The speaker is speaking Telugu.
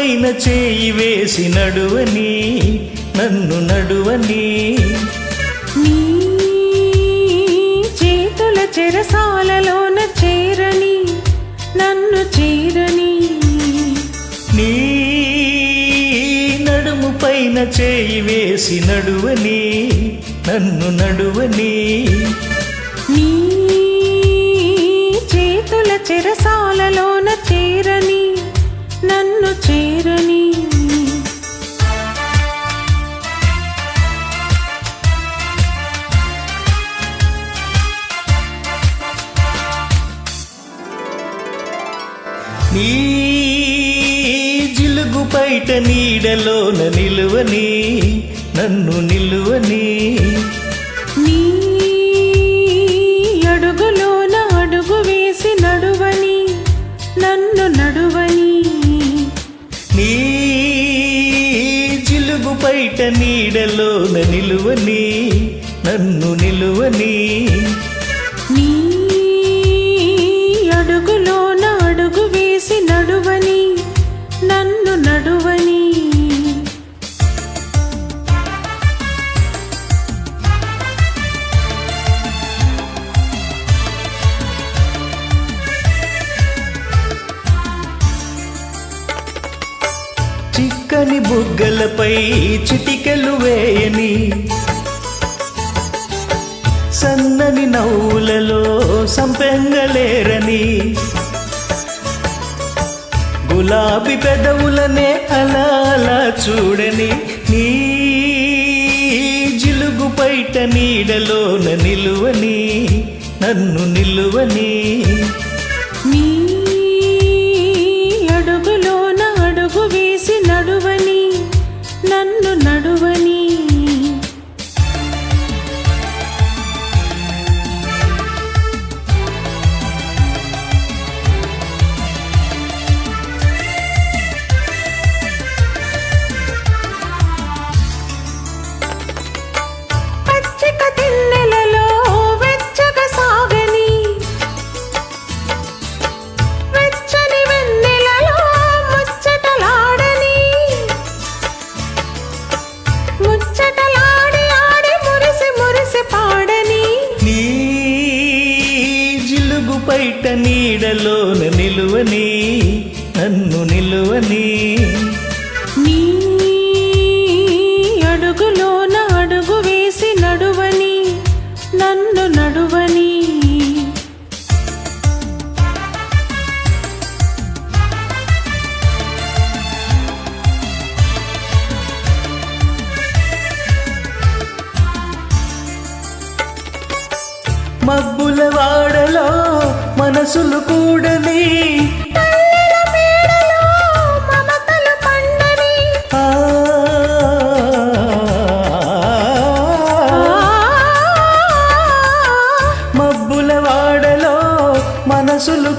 పైన చేయి వేసి నడువని నన్ను నడువని. నీ చేతుల చెరసాలలోన చేరని నన్ను చేరని. నీ నడుము పైన చేయి వేసి నడువని నన్ను నడువని. నీ చేతుల చెరసాలలోన నీ జిలుగు బయట నీడలోన నిలువని నన్ను నిలువని. నీ అడుగులోన అడుగు వేసి నడువని నన్ను నడువని. నీ జిలుగు బయట నీడలోన నిలువని నన్ను నిలువని. నీ చిక్కని బుగ్గలపై చిటికలు వేయని సన్నని నవ్వులలో సంపెంగలేరని గులాబీ పెదవులనే అలా అలా చూడని నీ జిలుగు బయట నీడలోన నిలువని నన్ను నిలువని నీ బయట నీడలోన నిలువని నన్ను నిలువని. నీ అడుగులోన అడుగు వేసి నడువని నన్ను నడువని. మబ్బుల వాడలో మనసులు కూడని మబ్బుల వాడలో మనసులు